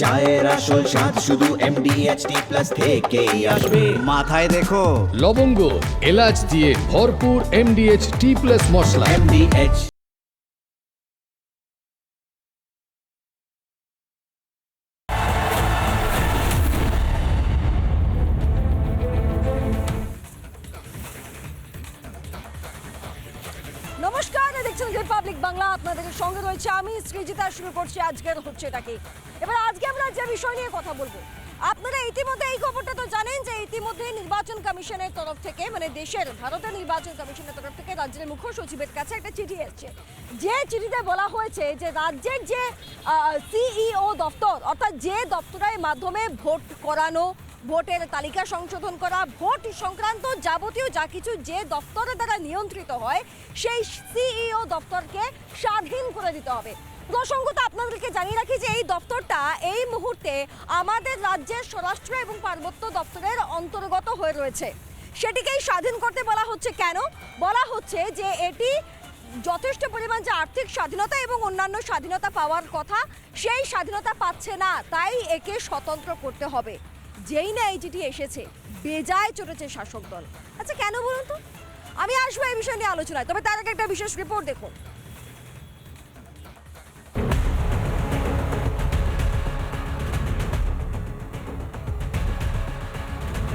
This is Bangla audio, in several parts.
চায়ের আসল স্বাদ শুধু এমডিএচটি প্লাস থেকেই আসবে। মাথায় দেখো। লবঙ্গ এলাচ দিয়ে ভরপুর এমডিএচ টি প্লাস মশলা। এমডিএচ সৃজিতা শুরু করছি আজকের হচ্ছে এটাকে। এবার আজকে আমরা যে বিষয় নিয়ে কথা বলব, আপনারা ইতিমধ্যে এই খবরটা তো জানেন যে ইতিমধ্যে নির্বাচন কমিশনের তরফ থেকে মানে দেশের, ভারতের নির্বাচন কমিশনের তরফ থেকে রাজ্যের মুখ্য সচিবের কাছে একটা চিঠি এসেছে। যে চিঠিতে বলা হয়েছে যে রাজ্যের যে সিইও দপ্তর, অর্থাৎ যে দপ্তরের মাধ্যমে ভোট করানো ভোটের তালিকা সংশোধন করা, ভোট সংক্রান্ত যাবতীয় যা কিছু যে দপ্তরের দ্বারা নিয়ন্ত্রিত হয়, সেই সিইও দপ্তরকে স্বাধীন করে দিতে হবে। প্রসঙ্গত আপনাদেরকে জানিয়ে রাখি যে এই দপ্তরটা এই মুহূর্তে আমাদের রাজ্যের স্বরাষ্ট্র এবং পার্বত্য দপ্তরের অন্তর্গত হয়ে রয়েছে। সেটিকেই স্বাধীন করতে বলা হচ্ছে কেন? বলা হচ্ছে যে এটি যথেষ্ট পরিমাণ যে আর্থিক স্বাধীনতা এবং অন্যান্য স্বাধীনতা পাওয়ার কথা, সেই স্বাধীনতা পাচ্ছে না, তাই একে স্বতন্ত্র করতে হবে। যেই না এই চিঠি এসেছে, বেজায় চটেছে শাসক দল। আচ্ছা কেন বলুন তো? আমি আসব এই বিষয় নিয়ে আলোচনায়, তবে তার আগে একটা বিশেষ রিপোর্ট দেখুন।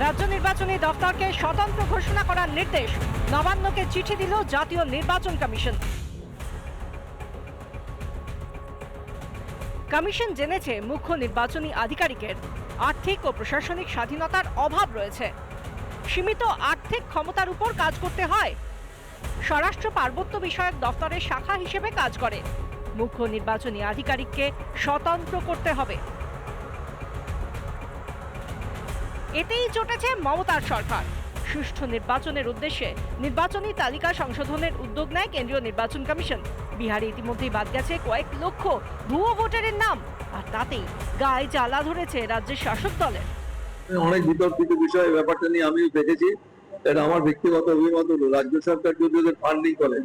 রাজ্য নির্বাচনী দফতরকে স্বতন্ত্র ঘোষণা করার নির্দেশ, নবান্নকে চিঠি দিল জাতীয় নির্বাচন কমিশন। কমিশন জেনেছে মুখ্য নির্বাচনী আধিকারিকের। আর্থিক ও প্রশাসনিক স্বাধীনতার অভাব রয়েছে। সীমিত আর্থিক ক্ষমতার উপর কাজ করতে হয়। স্বরাষ্ট্র পার্বত্য বিষয়ক দফতরের শাখা হিসেবে কাজ করে। মুখ্য নির্বাচনী আধিকারিককে স্বতন্ত্র করতে হবে। এতেই চটেছে মমতার সরকার। সুষ্ঠু নির্বাচনের উদ্দেশ্যে নির্বাচনী তালিকা সংশোধনের উদ্যোগ নেয় কেন্দ্রীয় নির্বাচন কমিশন। বিহারে ইতিমধ্যেই বাদ গেছে কয়েক লক্ষ ভুয়ো ভোটারের নাম। আর তাতেই গায়ে জ্বালা ধরেছে রাজ্যের শাসক দলের। অনেক বিতর্কিত বিষয় ব্যাপারটা নিয়ে আমিও দেখেছি। এটা আমার ব্যক্তিগত অভিমত হলো রাজ্য সরকার যদি ওদের ফান্ডিং করে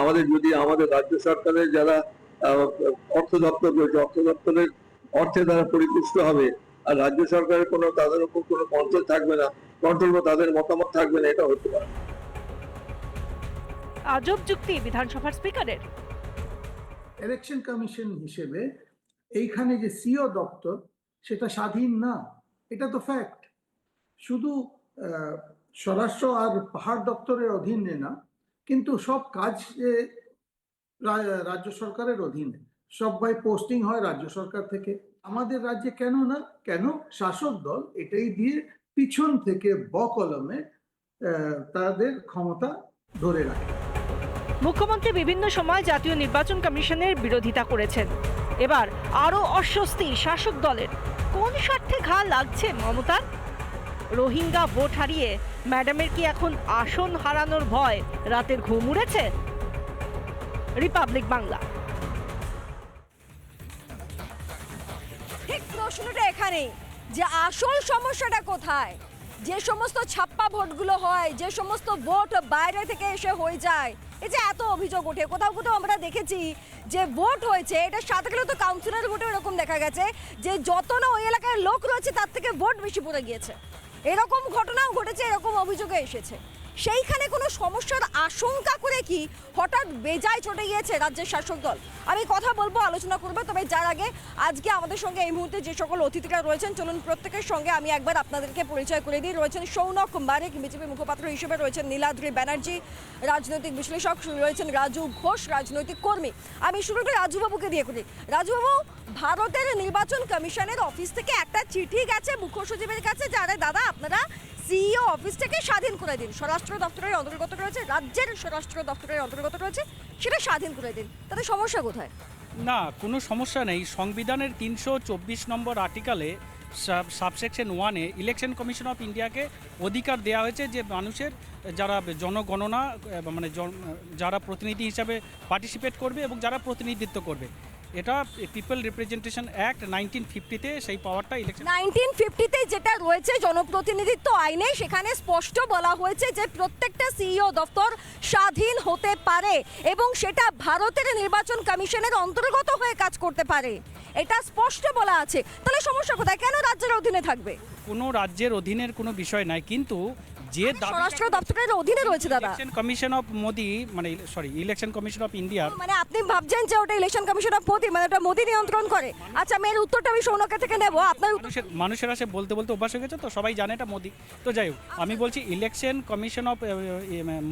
আমাদের যদি আমাদের রাজ্য সরকারের যারা অর্থ দপ্তর রয়েছে অর্থ দপ্তরের অর্থে তারা পরিপুষ্ট হবে আর রাজ্য সরকারের কোনো তাদের উপর কোনো কন্ট্রোল থাকবে না কন্ট্রোল বা তাদের মতামত থাকবে না এটা হতে পারে। আজব যুক্তি বিধানসভার স্পিকারের ইলেকশন কমিশন হিসেবে এইখানে যে সিও দপ্তর, সেটা স্বাধীন না। এটা তো ফ্যাক্ট শুধু স্বরাষ্ট্র আর পাহাড় দপ্তরের অধীনে না, কিন্তু সব কাজ রাজ্য সরকারের অধীনে। সবাই পোস্টিং হয় রাজ্য সরকার থেকে। আমাদের রাজ্যে কেন না? কেন? শাসক দল এটাই দিয়ে পিছন থেকে বকলমে তাদের ক্ষমতা ধরে রাখে। মুখ্যমন্ত্রী বিভিন্ন সময় জাতীয় নির্বাচন কমিশনের বিরোধিতা করেছেন। এবার আরও অস্বস্তি শাসক দলের। কোন স্বার্থে ঘা লাগছে মমতার? রোহিঙ্গা ভোট হারিয়ে ম্যাডামের কি এখন আসন হারানোর ভয় রাতের ঘুম উড়েছে? রিপাবলিক বাংলা। ঠিক প্রশ্নটা এখানেই। যে আসল সমস্যাটা কোথায়? যে সমস্ত ছাপ্পা ভোটগুলো হয়, যে সমস্ত ভোট বাইরে থেকে এসে হয়ে যায়, এই যে এত অভিযোগ ওঠে, কোথাও কোথাও আমরা দেখেছি যে ভোট হয়েছে, এটা সাথে গেলে তো কাউন্সিলর ভোটে এরকম দেখা গেছে, যে যত না ওই এলাকার লোক রয়েছে, তার থেকে ভোট বেশি পড়ে গিয়েছে। এরকম ঘটনাও ঘটেছে, এরকম অভিযোগে এসেছে। সেইখানে কোনো সমস্যার আশঙ্কা করে কি হঠাৎ বেজায় চটে গিয়েছে রাজ্যের শাসক দল? আমি কথা বলব, আলোচনা করব, তবে যার আগে আজকে আমাদের সঙ্গে এই মুহূর্তে যে সকল অতিথিরা রয়েছেন, চলুন প্রত্যেকের সঙ্গে আমি একবার আপনাদেরকে পরিচয় করে দিই। রয়েছেন সৌনক বারিক বিজেপি মুখপাত্র হিসেবে রয়েছেন নীলাদ্রি ব্যানার্জি, রাজনৈতিক বিশ্লেষক, রয়েছেন রাজু ঘোষ, রাজনৈতিক কর্মী। আমি শুরু করি রাজুবাবুকে দিয়ে করি। রাজুবাবু, ভারতের নির্বাচন কমিশনের অফিস থেকে একটা চিঠি গেছে মুখ্য সচিবের কাছে, যারা দাদা আপনারা সিইও অফিসটাকে স্বাধীন করে দিন। স্বরাষ্ট্র দপ্তরের অন্তর্গত রয়েছে, রাজ্যের স্বরাষ্ট্র দপ্তরের অন্তর্গত রয়েছে, সেটা স্বাধীন করে দিন। তাতে সমস্যা কোথায়? না, কোনো সমস্যা নেই। সংবিধানের তিনশো চব্বিশ নম্বর আর্টিকেলে সাবসেকশন ওয়ানে ইলেকশন কমিশন অফ ইন্ডিয়াকে অধিকার দেওয়া হয়েছে যে মানুষের যারা জনগণনা মানে যারা প্রতিনিধি হিসাবে পার্টিসিপেট করবে এবং যারা প্রতিনিধিত্ব করবে। এটা পিপল রিপ্রেজেন্টেশন অ্যাক্ট নাইনটিন ফিফটিতে সেই পাওয়ারটা ইলেকশন নাইনটিন ফিফটিতে যেটা রয়েছে জনপ্রতিনিধিত্ব আইনে সেখানে স্পষ্ট বলা হয়েছে যে প্রত্যেকটা সিইও দপ্তর স্বাধীন হতে পারে এবং সেটা ভারতের নির্বাচন কমিশনের অন্তর্গত হয়ে কাজ করতে পারে। এটা স্পষ্ট বলা আছে। তাহলে সমস্যা কোথায়? কেন রাজ্যের অধীনে থাকবে? কোনো রাজ্যের অধীনের কোনো বিষয় নাই কিন্তু যে স্বরাষ্ট্র দপ্তরের অধীনে রয়েছে দাদা। ইলেকশন কমিশন অফ মোদি মানে সরি ইলেকশন কমিশন অফ ইন্ডিয়ার মানে আপনি ভাবছেন যে ওটা ইলেকশন কমিশন অফ মোদি মানে ওটা মোদি নিয়ন্ত্রণ করে। আচ্ছা আমি এর উত্তরটা আমি সৌনকের থেকে নেব। আপনার মানুষের মানুষেরা সে বলতে বলতে অভ্যাস হয়ে গেছে তো সবাই জানে এটা মোদি তো যাই হোক আমি বলছি ইলেকশন কমিশন অফ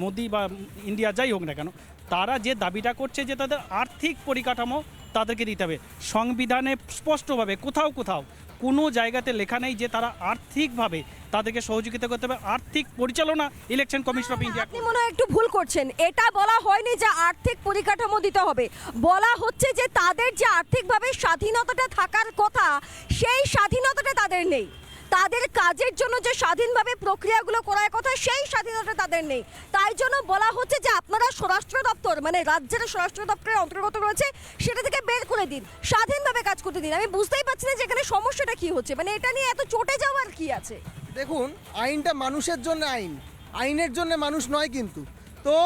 মোদি বা ইন্ডিয়া যাই হোক না কেন তারা যে দাবিটা করছে যে তাদের আর্থিক পরিকাঠামো তাদেরকে দিতে হবে। সংবিধানে স্পষ্টভাবে কোথাও কোথাও কোনো জায়গাতে লেখা নেই যে তারা আর্থিকভাবে তাদেরকে সহযোগিতা করতে হবে। আর্থিক পরিচালনা ইলেকশন কমিশন অফ ইন্ডিয়া আপনি মনে হয় একটু ভুল করছেন। এটা বলা হয়নি যে আর্থিক পরিকাঠামো দিতে হবে। বলা হচ্ছে যে তাদের যে আর্থিকভাবে স্বাধীনতাটা থাকার কথা, সেই স্বাধীনতাটা তাদের নেই। তাদের কাজের জন্য যে স্বাধীনভাবে প্রক্রিয়াগুলো করার কথা, সেই স্বাধীনতা তাদের নেই। তাই জন্য বলা হচ্ছে যে আপনারা স্বরাষ্ট্র দপ্তর মানে রাজ্যের স্বরাষ্ট্র দপ্তরের অন্তর্গত রয়েছে, সেটা থেকে বের করে দিন। স্বাধীনভাবে কাজ করতে দিন। আমি বুঝতেই পারছি না যে এখানে সমস্যাটা কি হচ্ছে। মানে এটা নিয়ে এত চটে যাওয়ার কি আছে? দেখুন, আইনটা মানুষের জন্য আইন। আইনের জন্য মানুষ নয় কিন্তু। তো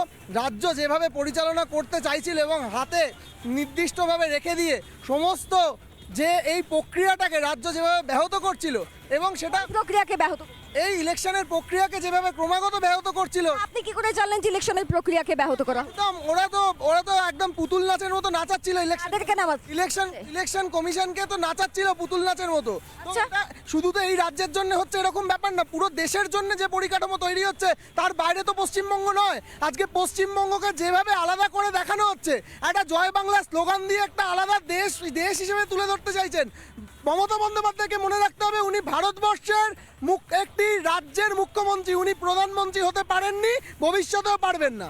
রাজ্য যেভাবে পরিচালনা করতে চাইছিল এবং হাতে নির্দিষ্টভাবে রেখে দিয়ে সমস্ত যে এই প্রক্রিয়াটাকে রাজ্য যেভাবে ব্যাহত করছিল এবং সেটা প্রক্রিয়াকে ব্যাহত এই ইলেকশনের প্রক্রিয়াকে যেভাবে ক্রমাগত ব্যাহত করছিল। আপনি কি করে জানলেন যে ইলেকশনের প্রক্রিয়াকে ব্যাহত করা? একদম ওরা তো ওরা তো একদম পুতুল নাচের মতো নাচাচ্ছিল ইলেকশন তাদেরকে নামাজ। ইলেকশন ইলেকশন কমিশনকে তো নাচাচ্ছিল পুতুল নাচের মতো। তো আচ্ছা। এটা শুধু তো এই রাজ্যের জন্য হচ্ছে এরকম ব্যাপার না পুরো দেশের জন্য যে পরিকাঠামো তৈরি হচ্ছে তার বাইরে তো পশ্চিমবঙ্গ নয়। আজকে পশ্চিমবঙ্গকে যেভাবে আলাদা করে দেখানো হচ্ছে একটা জয় বাংলা স্লোগান দিয়ে একটা আলাদা দেশ দেশ হিসেবে তুলে ধরতে চাইছেন। মমতা বন্দ্যোপাধ্যায়কে মনে রাখতে হবে উনি ভারতবর্ষের মুখ একটি রাজ্যের মুখ্যমন্ত্রী উনি প্রধানমন্ত্রী হতে পারেননি ভবিষ্যতেও পারবেন না।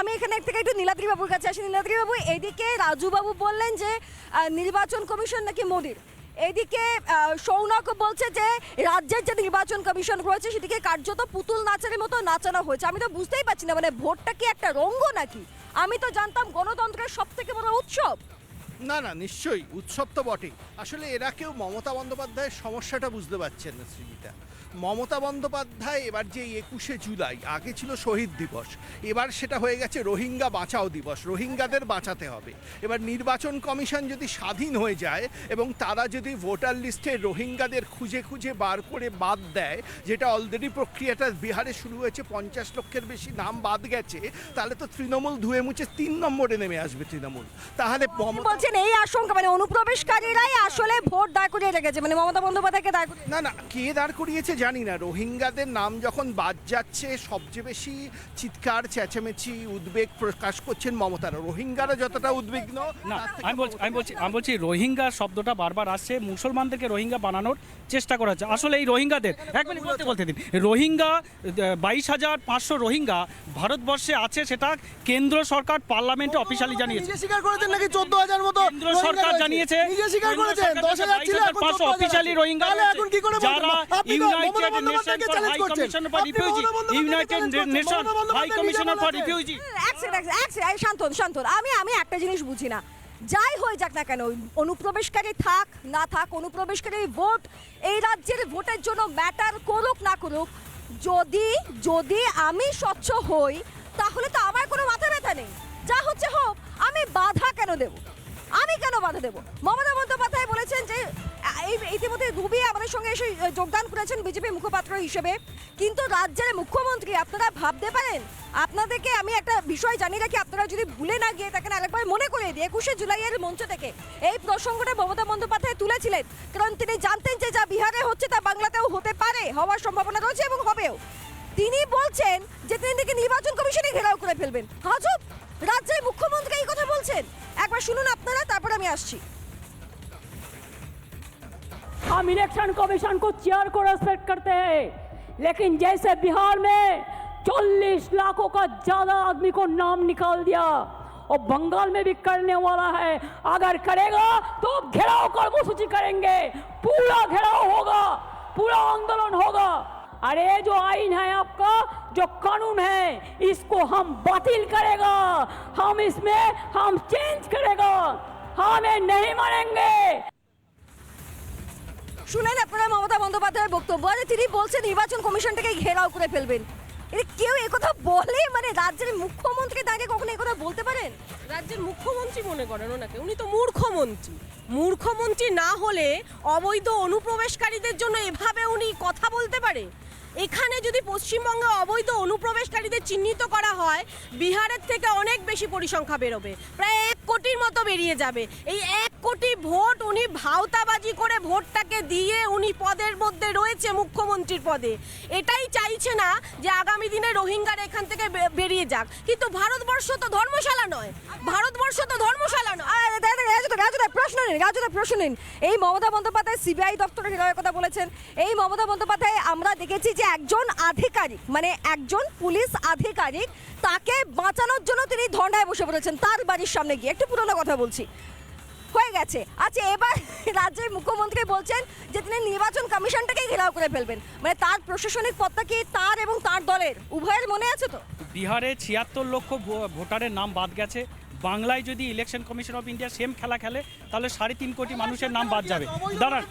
আমি এখানে থেকে একটু নীলাদ্রি বাবুর কাছে আসি। নীলাদ্রি বাবু এদিকে রাজু বাবু বললেন যে নির্বাচন কমিশন নাকি মোদির? এদিকে সৌনক বলছে যে রাজ্যের যে নির্বাচন কমিশন রয়েছে সেদিকে কার্যত পুতুল নাচের মতো নাচানো হয়েছে। আমি তো বুঝতেই পারছি না মানে ভোটটা কি একটা রঙ্গ নাকি? আমি তো জানতাম গণতন্ত্রের সব থেকে বড় উৎসব। না না নিশ্চয়ই উৎসব তো বটেই। আসলে এরা কেউ মমতা বন্দ্যোপাধ্যায়ের সমস্যাটা বুঝতে পারছেন না শ্রীজিতা। মমতা বন্দ্যোপাধ্যায় এবার যে একুশে জুলাই আগে ছিল শহীদ দিবস এবার সেটা হয়ে গেছে রোহিঙ্গা বাঁচাও দিবস রোহিঙ্গাদের বাঁচাতে হবে। এবার নির্বাচন কমিশন যদি স্বাধীন হয়ে যায় এবং তারা যদি ভোটার লিস্টে রোহিঙ্গাদের খুঁজে খুঁজে বার করে বাদ দেয় যেটা অলরেডি প্রক্রিয়াটা বিহারে শুরু হয়েছে পঞ্চাশ লক্ষের বেশি নাম বাদ গেছে তাহলে তো তৃণমূল ধুয়ে মুছে তিন নম্বরে নেমে আসবে তৃণমূল। তাহলে বলছেন এই আশঙ্কা মানে অনুপ্রবেশকারীরাই আসলে ভোট দাঁড় করিয়ে রেখেছে মানে মমতা বন্দ্যোপাধ্যায়কে দাঁড় করিয়ে না না কে দাঁড় করিয়েছে জানি না রোহিঙ্গাদের নাম যখন বাদ যাচ্ছে সবচেয়ে বেশি চিৎকার চেঁচামেচি উদ্বেগ প্রকাশ করছেন মমতারা। রোহিঙ্গারা যতটা উদ্বিগ্ন না আমি বলছি আমি বলছি আমি বলছি রোহিঙ্গা শব্দটা বারবার আসছে মুসলমানদেরকে রোহিঙ্গা বানানোর চেষ্টা করা হচ্ছে। আসলে এই রোহিঙ্গাদের এক মিনিট বলতে বলতে দিন। রোহিঙ্গা বাইশ হাজার পাঁচশো রোহিঙ্গা ভারতবর্ষে আছে সেটা কেন্দ্র সরকার পার্লামেন্টে অফিসিয়ালি জানিয়েছে। স্বীকার করেছেন নাকি চোদ্দ হাজার মতো কেন্দ্র সরকার জানিয়েছে নিজে স্বীকার করেছেন? দশ হাজার ছিল এখন 22,500 চোদ্দ হাজার অফিসিয়ালি রোহিঙ্গা এখন কি করে যারা Mamata United Nation for high করছেন। For refugee United Nation high commissioner for refugee এক সেকেন্ড এক সেকেন্ড, এক সেকেন্ড, এই শান্তন শান্তন আমি আমি একটা জিনিস বুঝি না যাই হয়ে যাক না কেন অনুপ্রবেশকারী থাক না থাক অনুপ্রবেশকারী ভোট এই রাজ্যের ভোটের জন্য ম্যাটার করুক না করুক যদি যদি আমি স্বচ্ছ হই তাহলে তো আমার কোনো মাথা ব্যথা নেই। যা হচ্ছে হোক আমি বাধা কেন দেব? আমি কেন বাধা দেব? মমতা বন্দ্যোপাধ্যায় বলেছেন যে, এই ইতিমধ্যে ডুবিয়ে আমাদের সঙ্গে এসে যোগদান করেছেন বিজেপি মুখপাত্র হিসেবে। কিন্তু রাজ্যের মুখ্যমন্ত্রী, আপনারা ভাবতে পারেন, আপনাদেরকে আমি একটা বিষয় জানি রাখি, আপনারা যদি ভুলে না গিয়ে থাকেন আরেকবার মনে করে দিই একুশে জুলাইয়ের মঞ্চ থেকে এই প্রসঙ্গটা মমতা বন্দ্যোপাধ্যায় তুলেছিলেন। কারণ তিনি জানতেন যে যা বিহারে হচ্ছে তা বাংলাতেও হতে পারে, হওয়ার সম্ভাবনা রয়েছে এবং হবেও। তিনি বলছেন যে তিনি নির্বাচন কমিশনে ঘেরাও করে ফেলবেন। হাজব রাজ্যের মুখ্যমন্ত্রী এই কথা বলছেন। একবার শুনুন আপনারা তারপর আমি আসছি हम इलेक्शन कमीशन को चेयर को रेस्पेक्ट करते हैं लेकिन जैसे बिहार में 40 लाखों का ज्यादा आदमी को नाम निकाल दिया और बंगाल में भी करने वाला है अगर करेगा तो घेराव कर्मसूची करेंगे पूरा घेराव होगा पूरा आंदोलन होगा अरे जो आइन है आपका जो कानून है इसको हम बातिल करेगा हम इसमें हम चेंज करेगा हम ये नहीं मानेंगे শুনেন আপনারা মমতা বন্দ্যোপাধ্যায়ের বক্তব্য আরে তিনি বলছেন নির্বাচন কমিশনটাকে ঘেরাও করে ফেলবেন এটা কেউ একথা বলে মানে রাজ্যের মুখ্যমন্ত্রী দাঁড়িয়ে কখনো একথা বলতে পারেন রাজ্যের মুখ্যমন্ত্রী মনে করেন ওনাকে উনি তো মূর্খমন্ত্রী মূর্খমন্ত্রী না হলে অবৈধ অনুপ্রবেশকারীদের জন্য এভাবে উনি কথা বলতে পারে এখানে যদি পশ্চিমবঙ্গে অবৈধ অনুপ্রবেশকারীদের চিহ্নিত করা হয়, বিহারের থেকে অনেক বেশি পরিসংখ্যা বেরোবে। প্রায় কোটির মতো বেরিয়ে যাবে। এই এক কোটি ভোট উনি ভাওতাবাজি করে ভোটটাকে দিয়ে উনি পদের মধ্যে রয়েছে মুখ্যমন্ত্রীর পদে। এটাই চাইছে না যে আগামী দিনে রোহিঙ্গারা এখান থেকে বেরিয়ে যাক। কিন্তু ভারতবর্ষ তো ধর্মশালা নয়। ভারতবর্ষ তো ধর্মশালা নয়। প্রশ্ন নিন রাজুদা প্রশ্ন নিন। এই মমতা বন্দ্যোপাধ্যায় সিবিআই দপ্তরের ঘেরাওয়ের কথা বলেছেন। এই মমতা বন্দ্যোপাধ্যায়, আমরা দেখেছি যে একজন আধিকারিক মানে একজন পুলিশ আধিকারিক, তাকে বাঁচানোর জন্য তিনি ধর্নায় বসে পড়েছেন, তার বাড়ির সামনে গিয়ে। একটু পুরোনো কথা বলছি। হয়ে গেছে। আচ্ছা এবার রাজ্যের মুখ্যমন্ত্রী বলছেন যে তিনি নির্বাচন কমিশনটাকেই ঘেরাও করে ফেলবেন। মানে তার প্রশাসনিক পদটা কি তার এবং তার দলের? উভয়ের মনে আছে তো? বিহারে ছিয়াত্তর লক্ষ ভোটারের নাম বাদ গেছে। বাংলায় যদি Election Commission of India same খেলা খেলে তাহলে সাড়ে তিন কোটি মানুষের নাম বাদ যাবে। দাঁড়ান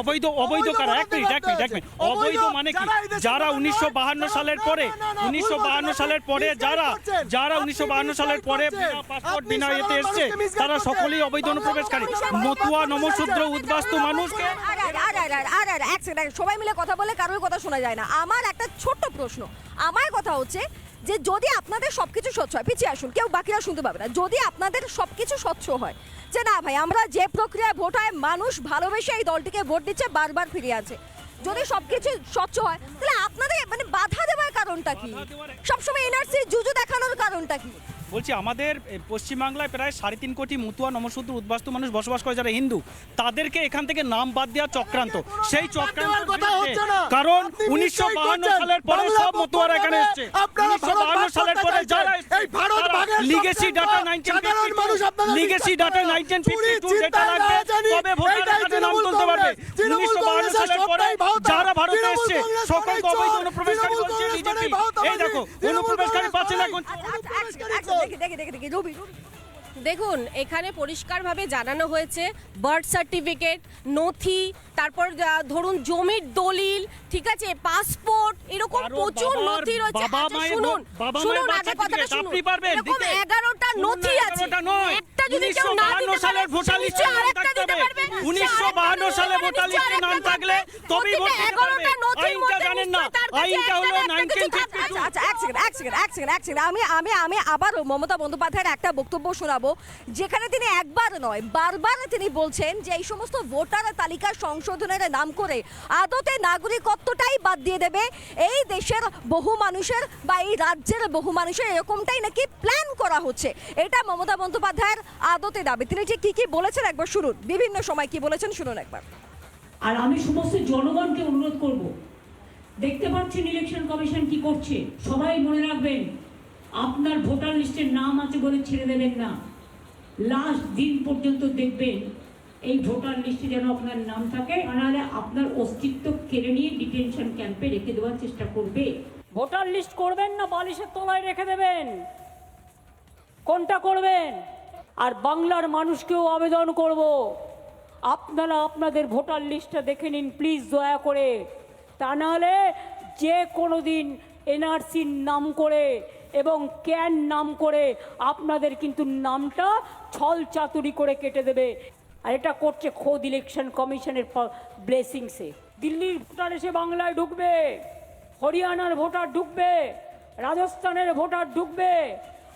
অবৈধ অবৈধ কারা? এক মিনিট এক মিনিট এক মিনিট। অবৈধ মানে কি? যারা উনিশশো বাহান্ন সালের পরে উনিশশো বাহান্ন সালের পরে যারা যারা উনিশশো বাহান্ন সালের পরে পাসপোর্ট বিনা এতে এসছে তারা সকলেই অবৈধ অনুপ্রবেশকারী। মতুয়া নমশূদ্র উদ্বাস্তু মানুষকে আর আর আর আর আর আর আর এক সেকেন্ড সবাই মিলে কথা বলে কারোর কথা শোনা যায় না। আমার একটা ছোট্ট প্রশ্ন। আমার কথা হচ্ছে যে যদি আপনাদের সবকিছু স্বচ্ছ হয় পিছিয়ে আসুন কেউ বাকিরা শুনতে পাবে না। যদি আপনাদের সবকিছু স্বচ্ছ হয় যে না ভাই আমরা যে প্রক্রিয়ায় ভোট হয় মানুষ ভালোবেসে এই দলটিকে ভোট দিচ্ছে বারবার ফিরে আছে যদি সবকিছু স্বচ্ছ হয় তাহলে আপনাদের মানে বাধা দেওয়ার কারণটা কি? সবসময় এনআরসি জুজু দেখানোর কারণটা কি? বলছি আমাদের পশ্চিমবাংলায় প্রায় সাড়ে তিন কোটি মুতুয়া নমসূত্র উদ্বাস্তু মানুষ বসবাস করে যারা হিন্দু তাদেরকে এখান থেকে নাম বাদ দেওয়া চক্রান্ত। সেই চক্রান্ত। কারণ উনিশশো বাহান্ন সালের পরে সব মতুয়ারা এখানে এসছে। উনিশশো সালের পরে যারা legacy data nineteen legacy data. Nineteen data চিন্তায় লাগবে রাজানি, তবে ভোটার এইটাই কার্ডে নাম তৃণমূল তুলতে পারবে কংগ্রেস। তৃণমূল উনিশশো বাহান্ন কংগ্রেসের সালের পরে সবটাই ভাওতা। যারা ভারতে তৃণমূল এসছে কংগ্রেস সকলকে মানেই অবৈধ চোর। অনুপ্রবেশকারী তৃণমূল বলছে কংগ্রেস বিজেপি মানেই ভাওতাবাজি। এই দেখো তৃণমূল অনুপ্রবেশকারী কংগ্রেস পাচ্ছে না মানেই- কোন আচ্ছা, আচ্ছা, এক সেকেন্ড, এক সেকেন্ড, দেখি দেখি দেখি দেখি রবি রবি দেখুন এখানে পরিষ্কারভাবে জানানো হয়েছে বার্থ সার্টিফিকেট নথি তারপর ধরুন জমির দলিল ঠিক আছে পাসপোর্ট এরকম প্রচুর নথি রয়েছে। বাবা আচ্ছা, শুনুন শুনুন আগে কথাটা শুনুন। এরকম এগারোটা নথি আছে। এগারোটা যদি কেউ না দিতে সালের ভোটার লিস্টে আরেকটা দিতে পারবে। 1952 সালে ভোটার লিস্টে নাম থাকলে তবেই ভোট দিতে পারবে। আইনটা জানেন না। নিশ্চয়ই তার কাছে আইনটা হলো না একটা কিছু 1952 আচ্ছা আচ্ছা এক সেকেন্ড এক সেকেন্ড এক সেকেন্ড এক সেকেন্ড আমি আমি আমি আবার মমতা বন্দ্যোপাধ্যায়ের একটা বক্তব্য শোনাবো যেখানে তিনি একবার নয় বারবার তিনি বলছেন যে এই সমস্ত ভোটার তালিকা সংশোধনের নাম করে আদতে নাগরিকত্বটাই বাদ দিয়ে দেবে। এই দেশের বহু মানুষের বা এই রাজ্যের বহু মানুষের এরকমটাই নাকি প্ল্যান করা হচ্ছে। এটা মমতা বন্দ্যোপাধ্যায়ের আদতে দাবি। তিনি ঠিক কি কি বলেছেন একবার শুনুন। বিভিন্ন সময় কি বলেছেন শুনুন একবার। আর আমি সমস্ত জনগণকে অনুরোধ করব, দেখতে পাচ্ছেন ইলেকশন কমিশন কি করছে? সবাই মনে রাখবেন, আপনার ভোটার লিস্টের নাম আছে বলে ছেড়ে দেবেন না। লাস্ট দিন পর্যন্ত দেখবেন, এই ভোটার লিস্টে যেন আপনার নাম থাকে, আর আপনার অস্তিত্ব কেড়ে নিয়ে ডিটেনশন ক্যাম্পে রেখে দেওয়ার চেষ্টা করবে। ভোটার লিস্ট করবেন না, বালিশের তলায় রেখে দেবেন। কোনটা করবেন? আর বাংলার মানুষকেও আবেদন করব। আপনারা আপনাদের ভোটার লিস্টটা দেখে নিন প্লিজ দয়া করে। তা নাহলে যে কোনো দিন এনআরসির নাম করে এবং ক্যান নাম করে আপনাদের কিন্তু নামটা ছল চাতুরি করে কেটে দেবে। আর এটা করছে খোদ ইলেকশন কমিশনের ব্লেসিংসে। দিল্লির ভোটার এসে বাংলায় ঢুকবে, হরিয়ানার ভোটার ঢুকবে, রাজস্থানের ভোটার ঢুকবে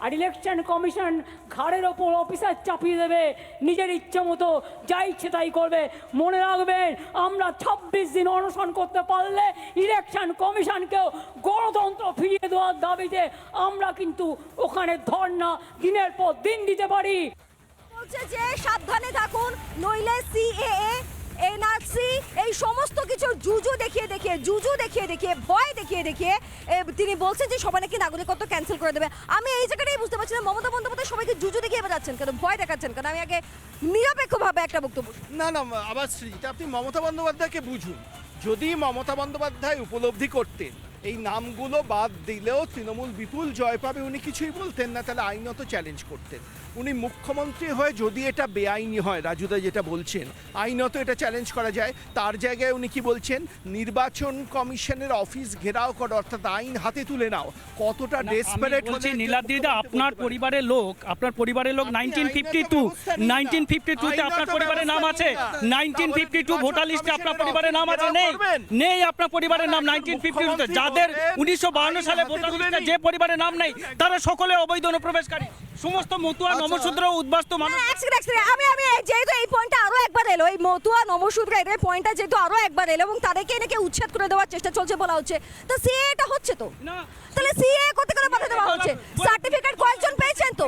আর ইলেকশন কমিশন ঘাড়ের ওপর অফিসার চাপিয়ে দেবে। নিজের ইচ্ছে মতো যা ইচ্ছে তাই করবে। মনে রাখবেন, আমরা ছাব্বিশ দিন অনশন করতে পারলে ইলেকশন কমিশনকেও গণতন্ত্র ফিরিয়ে দেওয়ার দাবিতে আমরা কিন্তু ওখানে ধর্ণা দিনের পর দিন দিতে পারি। বলছে যে সাবধানে থাকুন, নইলে সিএএ এনআরসি, এই সমস্ত কিছু জুজু দেখিয়ে দেখিয়ে, জুজু দেখিয়ে দেখিয়ে, ভয় দেখিয়ে দেখিয়ে তিনি বলছেন যে সবাই নাকি নাগরিকত্ব ক্যান্সেল করে দেবে। আমি এই জায়গাটাই বুঝতে পারছি না, মমতা বন্দ্যোপাধ্যায় সবাইকে জুজু দেখিয়ে বেড়াচ্ছেন কেন? ভয় দেখাচ্ছেন কেন? আমি আগে নিরপেক্ষভাবে একটা বক্তব্য। না না, আবার সৃজিতা আপনি মমতা বন্দ্যোপাধ্যায়কে বুঝুন। যদি মমতা বন্দ্যোপাধ্যায় উপলব্ধি করতেন এই নামগুলো বাদ দিলেও তৃণমূল বিপুল জয় পাবে উনি কিছুই বলতেন না তাহলে আইনত চ্যালেঞ্জ করতেন। উনি মুখ্যমন্ত্রী হয়ে যদি এটা বেআইনি হয় রাজুদা যেটা বলছেন আইনত এটা চ্যালেঞ্জ করা যায়। তার জায়গায় উনি কি বলছেন? নির্বাচন কমিশনের অফিস ঘেরাও করো অর্থাৎ আইন হাতে তুলে নাও। কতটা ডেসপারেট বলছি নীলাদ্রিদা আপনার পরিবারের লোক আপনার পরিবারের লোক nineteen fifty two. Nineteen fifty টুতে আইনত আপনার পরিবারের নাম আছে। নাইনটিন ফিফটি টু ভোটার লিস্টে আপনার পরিবারের নাম আছে। নেই নেই আপনার পরিবারের নাম। নাইনটিন ফিফটি টুতে মুখ্যমন্ত্রী যাদের উনিশশো সালে ভোটার। যে পরিবারের নাম নেই তারা সকলে অবৈধ অনুপ্রবেশকারী সমস্ত মতুয়া আচ্ছা। নমশূদ্র উদ্বাস্ত মানুষ এক সেকেন্ড, এক সেকেন্ড। আমি আমি এই- যেহেতু এই পয়েন্টটা আরও একবার এলো এই মতুয়া নমসূদ্র এদের পয়েন্টটা যেহেতু আরও একবার এলো এবং তাদেরকে এনেকে উচ্ছেদ করে দেওয়ার চেষ্টা চলছে বলা হচ্ছে তো সিএ এটা হচ্ছে তো? না। তাহলে সিএ করতে গেলে বাধা দেওয়া হচ্ছে? সার্টিফিকেট কয়েকজন পেয়েছেন তো?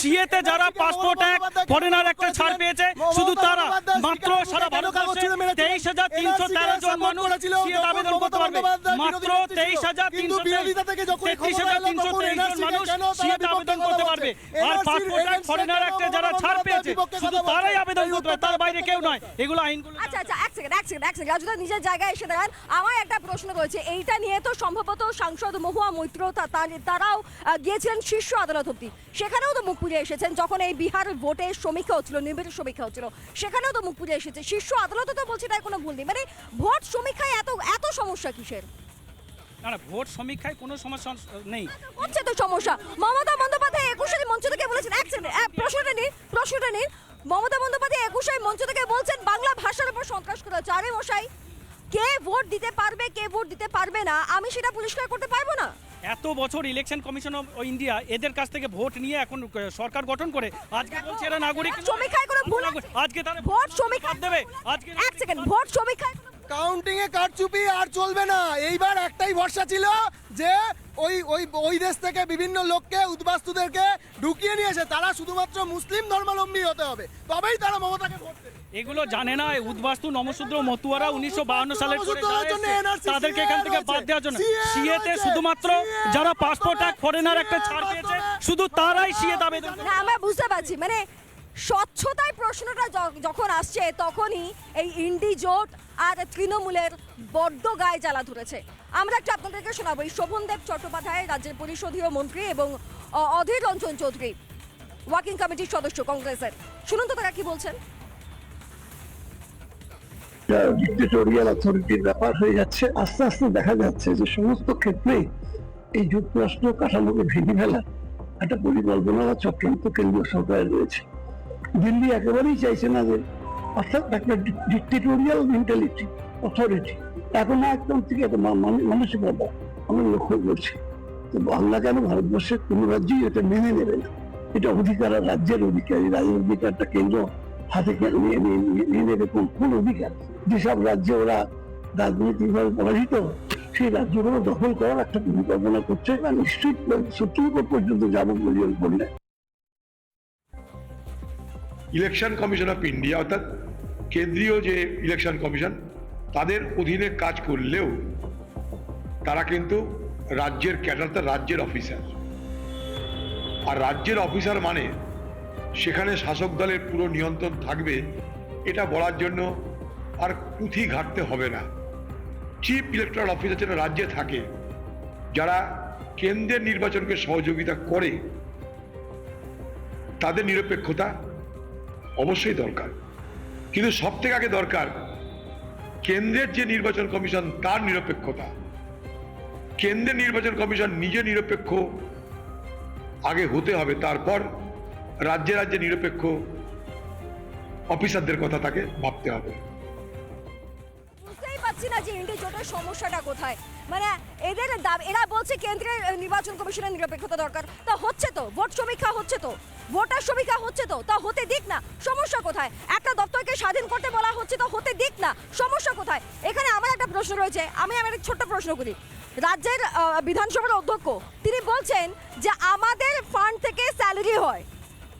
সিএতে যারা পাসপোর্ট এক ফরেনার একটা ছাড় পেয়েছে শুধু তারা। মাত্র সারা ভারতবর্ষে তেইশ হাজার তিনশো তেরো জন মানুষ সিএতে আবেদন করতে পারবে। মাত্র তেইশ হাজার তিনশো তেত্রিশ হাজার তিনশো তেইশ জন মানুষ সিএতে আবেদন করতে পারবে। আর পাসপোর্ট এক ফরেনার একটা যারা ছাড় পেয়েছে শুধু তারাই আবেদন করতে পারবে তার বাইরে কেউ নয়। এগুলো আইনগুলো আচ্ছা আচ্ছা এক সেকেন্ড এক সেকেন্ড এক সেকেন্ড রাজুদা নিজের জায়গায় এসে দাঁড়ান। আমার একটা প্রশ্ন রয়েছে। এইটা নিয়ে তো সম্ভবত সাংসদ মহুয়া মৈত্র তারাও গিয়েছিলেন শীর্ষ আদালত অব্দি সেখানেও তো মুখ পুড়ে এসেছেন। যখন এই বিহার ভোটের সমীক্ষা হচ্ছিল নির্বাচন সমীক্ষা হচ্ছিল সেখানেও তো মুখ পুড়ে এসেছে। শীর্ষ আদালতে তো বলছে তাই কোনো ভুল নেই। মানে ভোট সমীক্ষায় এত এত সমস্যা কিসের? না না ভোট সমীক্ষায় কোনো সমস্যা নেই। হচ্ছে তো সমস্যা। মমতা বন্দ্যোপাধ্যায় একুশের মঞ্চ থেকে বলেছেন এক সেকেন্ড প্রশ্নটা নিন প্রশ্নটা নিন। মমতা বন্দ্যোপাধ্যায় একুশের মঞ্চ থেকে বলছেন বাংলা ভাষার উপর সন্ত্রাস করা হচ্ছে। আরে মশাই কে ভোট দিতে পারবে কে ভোট দিতে পারবে না আমি সেটা পরিষ্কার করতে পারব না? এত বছর ইলেকশন কমিশন অফ ইন্ডিয়া এদের কাছ থেকে ভোট নিয়ে এখন সরকার গঠন করে আজকে বলছে এরা নাগরিক সমীক্ষায় কোনো ভুল আজকে তারা ভোট সমীক্ষা দেবে। আজকে এক সেকেন্ড ভোট সমীক্ষায় কাউন্টিং এ কারচুপি আর চলবে না। এইবার একটাই ভরসা ছিল যে ওই ওই ওই দেশ থেকে বিভিন্ন লোককে উদ্বাস্তুদেরকে ঢুকিয়ে নিয়েছে তারা শুধুমাত্র মুসলিম ধর্মাবলম্বী হতে হবে। তবেই তারা মমতাকে ভোট এগুলো জানে না উদ্বাস্তু নমশূদ্র মতুয়ারা উনিশশো বাহান্ন সালের তাদেরকে এখান থেকে বাদ দেওয়ার জন্য। সিএতে শুধুমাত্র যারা পাসপোর্ট এক ফরেনার একটা ছাড় পেয়েছে শুধু তারাই সিএ না আমরা বুঝতে পারছি মানে স্বচ্ছতার প্রশ্নটা যখন আসছে, তখনই এই ইন্ডি জোট আর তৃণমূলের বড্ড গায়ে জ্বালা ধরেছে। আমরা একটু আপনাদেরকে শোনাবো, এই শোভনদেব চট্টোপাধ্যায়, রাজ্যের পরিষদীয় মন্ত্রী এবং অধীর রঞ্জন চৌধুরী ওয়ার্কিং কমিটির সদস্য কংগ্রেসের। শুনুন তো তারা কি বলছেন। ব্যাপার হয়ে যাচ্ছে। আস্তে আস্তে দেখা যাচ্ছে যে সমস্ত ক্ষেত্রে এই যুক্তরাষ্ট্র কাঠামোকে ভেঙে ফেলা, একটা পরিকল্পনা চক্রান্ত কেন্দ্রীয় সরকারের রয়েছে। দিল্লি একেবারেই চাইছে না যে, অর্থাৎ একটা ডিক্টেটোরিয়াল মেন্টালিটি অথরিটি এখন একদম থেকে একটা মানে- মানসিকতা আমরা লক্ষ্য করছি। তো বাংলা কেন ভারতবর্ষের কোন রাজ্যই এটা মেনে নেবে না? এটা অধিকার রাজ্যের অধিকার রাজ্যের অধিকারটা কেন্দ্র হাতে নিয়ে নিয়ে নেবে কোন কোন অধিকার? যেসব রাজ্যে ওরা রাজনৈতিকভাবে পরাজিত, সেই রাজ্যগুলো দখল করার একটা পরিকল্পনা করছে বা নিশ্চয়ই সুপ্রিম কোর্ট পর্যন্ত যাব বলে ইলেকশন কমিশন অফ ইন্ডিয়া, অর্থাৎ কেন্দ্রীয় যে ইলেকশন কমিশন, তাদের অধীনে কাজ করলেও তারা কিন্তু রাজ্যের ক্যাডার তার রাজ্যের অফিসার। আর রাজ্যের অফিসার মানে সেখানে শাসক দলের পুরো নিয়ন্ত্রণ থাকবে, এটা বলার জন্য আর পুঁথি ঘাটতে হবে না। চিফ ইলেকট্রাল অফিসার যেটা রাজ্যে থাকে, যারা কেন্দ্রের নির্বাচনকে সহযোগিতা করে, তাদের নিরপেক্ষতা অবশ্যই দরকার। কিন্তু সব থেকে আগে দরকার, কেন্দ্রের যে নির্বাচন কমিশন, তার নিরপেক্ষতা। কেন্দ্রের নির্বাচন কমিশন নিজে নিরপেক্ষ, আগে হতে হবে, তারপর রাজ্যে রাজ্যে নিরপেক্ষ অফিসারদের কথা তাকে ভাবতে হবে। পারছি না যে ইন্ডি জোটের সমস্যাটা কোথায়। মানে এদের দাবি, এরা বলছে কেন্দ্রের নির্বাচন কমিশনের নিরপেক্ষতা দরকার। তা হচ্ছে তো, ভোট সমীক্ষা হচ্ছে তো। ভোটার সমীক্ষা হচ্ছে তো, তা হতে দিক না। সমস্যা কোথায়? একটা দপ্তরকে স্বাধীন করতে বলা হচ্ছে তো হতে দিক না। সমস্যা কোথায়? এখানে আমার একটা প্রশ্ন রয়েছে, আমি আমার একটা ছোট্ট প্রশ্ন করি। রাজ্যের বিধানসভার অধ্যক্ষ, তিনি বলছেন যে আমাদের ফান্ড থেকে স্যালারি হয়।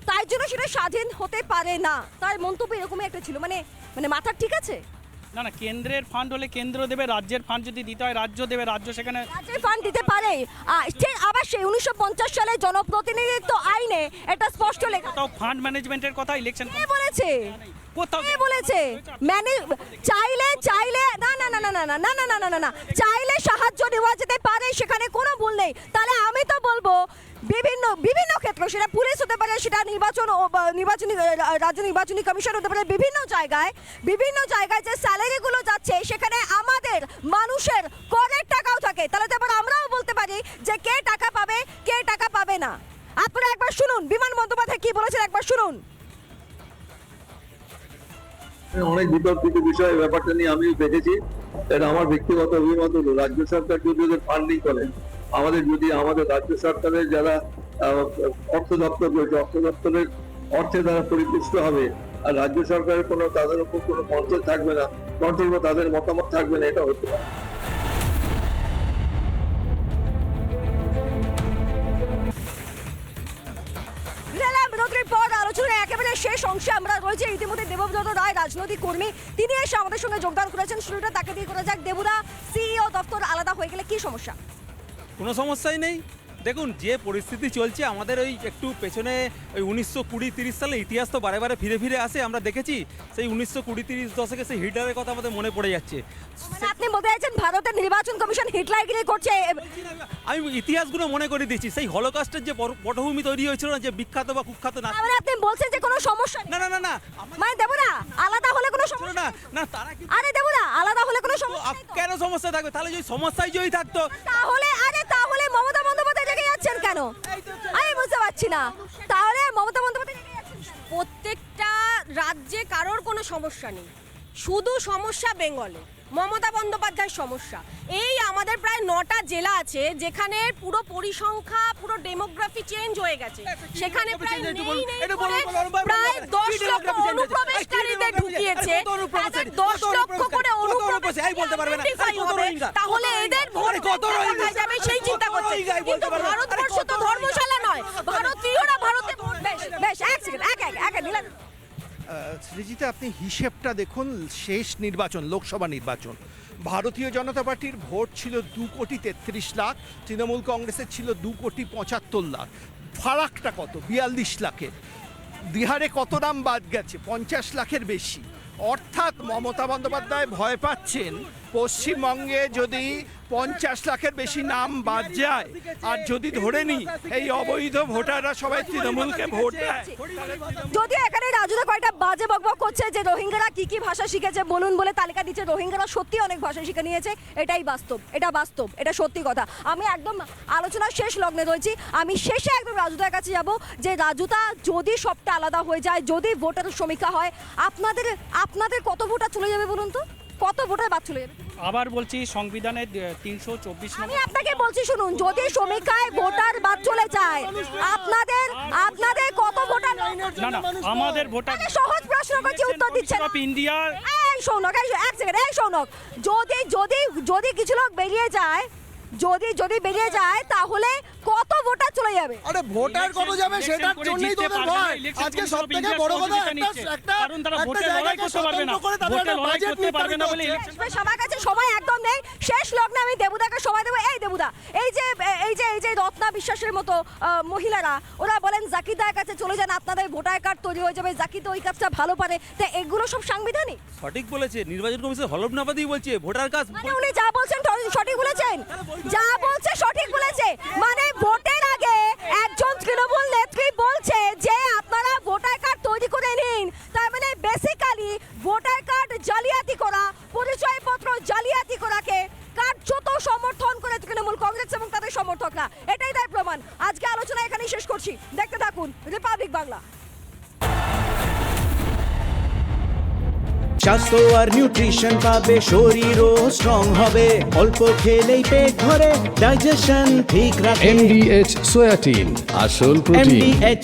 তাই জন্য সেটা স্বাধীন হতে পারে না। তার মন্তব্য এরকমই একটা ছিল। মানে মানে মাথা ঠিক আছে? না না কেন্দ্রের ফান্ড হলে কেন্দ্র দেবে রাজ্যের ফান্ড যদি দিতে হয় রাজ্য দেবে রাজ্য সেখানে রাজ্যের ফান্ড দিতে পারে ঠিক আবার সেই উনিশশো সালে জনপ্রতিনিধিত্ব আইনে এটা স্পষ্ট লেখা ফান্ড ম্যানেজমেন্টের কথা ইলেকশন কে বলেছে কে বলেছে ম্যানে চাইলে চাইলে না না না না না না না না না না চাইলে সাহায্য নেওয়া যেতে পারে সেখানে কোনো ভুল নেই তাহলে আমি তো বলব বিভিন্ন বিভিন্ন ক্ষেত্র, সেটা পুলিশ হতে পারে, সেটা নির্বাচন নির্বাচনী রাজ্য নির্বাচনী কমিশন হতে পারে, বিভিন্ন জায়গায় বিভিন্ন জায়গায় যে স্যালারিগুলো যাচ্ছে, সেখানে আমাদের মানুষের করের টাকাও থাকে। তাহলে তো এবার আমরাও বলতে পারি যে কে টাকা পাবে, কে টাকা পাবে না। আপনারা একবার শুনুন, বিমান বন্দ্যোপাধ্যায় কি বলেছেন একবার শুনুন। অনেক বিতর্কিত বিষয় ব্যাপারটা নিয়ে আমিও দেখেছি। এটা আমার ব্যক্তিগত অভিমত রাজ্য সরকার যদি ওদের ফান্ডিং করেন আমাদের যদি আমাদের রাজ্য সরকারের যারা অর্থ দপ্তর রয়েছে, অর্থ দপ্তরের অর্থে তারা পরিপুষ্ট হবে, আর রাজ্য সরকারের কোনো, তাদের উপর কোনো কন্ট্রোল থাকবে না কন্ট্রোল বা তাদের মতামত থাকবে না, এটা হতে পারে। তিনি এসে আমাদের সঙ্গে যোগদান করেছেন। শুরুটা তাকে দিয়ে করা যাক। দেবুরা সিইও দপ্তর আলাদা হয়ে গেলে কি সমস্যা? কোনো সমস্যাই নেই। দেখুন যে পরিস্থিতি চলছে আমাদের ওই একটু পেছনে ওই উনিশশো কুড়ি তিরিশ সালে ইতিহাস তো বারে বারে ফিরে ফিরে আসে আমরা দেখেছি সেই উনিশশো কুড়ি তিরিশ দশকে সেই হিটলারের কথা আমাদের মনে পড়ে যাচ্ছে। মানে আপনি বলতে চাইছেন ভারতের নির্বাচন কমিশন হিটলারগিরি করছে? আমি ইতিহাসগুলো মনে করে দিচ্ছি সেই হলোকাস্টের যে পটভূমি তৈরি হয়েছিল না যে বিখ্যাত বা কুখ্যাত না মানে আপনি বলছেন যে কোনো সমস্যা না না না না মানে দেবুরা আলাদা হলে কোনো সমস্যা না না তারা কি আরে দেবুরা আলাদা হলে কোনো সমস্যা কেন সমস্যা থাকবে? তাহলে যদি সমস্যাই যদি থাকতো তাহলে আরে কেন? আমি বুঝতে পারছি না। তাহলে মমতা বন্দ্যোপাধ্যায়? প্রত্যেকটা রাজ্যে কারোর কোনো সমস্যা নেই। শুধু সমস্যা বেঙ্গলে। মমতা বন্দ্যোপাধ্যায় সমস্যা। এই আমাদের প্রায় নটা জেলা আছে যেখানে পুরো পরিসংখ্যা পুরো ডেমোগ্রাফি চেঞ্জ হয়ে গেছে। সেখানে প্রায় প্রায় দশ লক্ষ? অনুপ্রবেশকারীদের ঢুকিয়েছে। দশ লক্ষ করে অনুপ্রবেশ? তাহলে এদের ভোট যাবে সেই চিন্তা করছে। কিন্তু ভারতবর্ষ তো ধর্মশালা নয়। ভারতীয়রা ভারতে ভোট বেশ বেশ এক সেকেন্ড এক এক এক এক দিলাম সৃজিতা আপনি হিসেবটা দেখুন, শেষ নির্বাচন, লোকসভা নির্বাচন। ভারতীয় জনতা পার্টির ভোট ছিল দু কোটি তেত্রিশ লাখ, তৃণমূল কংগ্রেসের ছিল দু কোটি পঁচাত্তর লাখ। ফারাকটা কত? বিয়াল্লিশ লাখের বিহারে কত নাম বাদ গেছে? পঞ্চাশ লাখের বেশি। অর্থাৎ মমতা বন্দ্যোপাধ্যায় ভয় পাচ্ছেন পশ্চিমবঙ্গে যদি পঞ্চাশ লাখের বেশি নাম বাদ যায়, আর যদি ধরে নি এই অবৈধ ভোটাররা সবাই তৃণমূলকে ভোট দেয়। এখানে রাজুদা কয়টা বাজে বকবক করছে যে রোহিঙ্গারা কি কি ভাষা শিখেছে বলুন বলে তালিকা দিচ্ছে, রোহিঙ্গারা সত্যি অনেক ভাষা শিখে নিয়েছে, এটাই বাস্তব, এটা বাস্তব, এটা সত্যি কথা। আমি একদম আলোচনার শেষ লগ্নে রয়েছি, আমি শেষে একদম রাজুদার কাছে যাব যে রাজুদা যদি সবটা আলাদা হয়ে যায়, যদি ভোটার সমীক্ষা হয়, আপনাদের আপনাদের কত ভোটার চলে যাবে বলুন তো? কত ভোটার বাদ চলে যাবে? আবার বলছি সংবিধানের তিনশো চব্বিশ আমি আপনাকে বলছি শুনুন যদি সমীক্ষায় ভোটার বাদ চলে যায় আপনাদের আপনাদের কত ভোটার না না আমাদের ভোটার সহজ প্রশ্ন করছি উত্তর দিচ্ছেন ইন্ডিয়া এই সৌনক এই এক সেকেন্ড এই সৌনক যদি যদি যদি কিছু লোক বেরিয়ে যায় যদি যদি বেরিয়ে যায় তাহলে কত ভোটার চলে যাবে? আরে ভোটার কত যাবে সেটার জন্যই তোদের ভয়। আজকে commission সব থেকে বড় কথা একটা একটা কারণ তারা একটা লড়াই করতে পারবে না। স্বতন্ত্র করে তাদের ভোটে লড়াই বাজেট করতে পারবে না বলে সবার কাছে সময় একদম নেই। শেষ লগ্নে আমি দেবুদাকে সময় দেবো। এই দেবুদা এই যে এই যে এই যে রত্না বিশ্বাসের মতো আহ, মহিলারা ওরা বলেন জাকিদার কাছে চলে যান আপনাদের ভোটার কার্ড তৈরি হয়ে যাবে জাকি তো ওই কাজটা ভালো পারে। তা এগুলো সব সাংবিধানিক? সঠিক বলেছে নির্বাচন কমিশন হলফনাবাদী বলছে ভোটার কাজ মানে উনি যা বলছেন সঠিক বলেছেন। যা বলছে সঠিক বলেছে। মানে ভোটের আগে একজন তৃণমূল নেত্রী বলছে যে, আপনারা ভোটার কার্ড তৈরি করে নিন। তার মানে বেসিক্যালি ভোটার কার্ড জালিয়াতি করা, পরিচয়পত্র জালিয়াতি করাকে কার্যত সমর্থন করে তৃণমূল কংগ্রেস এবং তাদের সমর্থকরা। এটাই তাই প্রমাণ। আজকে আলোচনা এখানেই শেষ করছি। দেখতে থাকুন রিপাবলিক বাংলা স্বাস্থ্য আর নিউট্রিশন পাবে শরীরও স্ট্রং হবে। অল্প খেলেই পেট ভরে ডাইজেশন ঠিক রাখে। এমডিএইচ সোয়াটিন আসল প্রোটিন এমডিএইচ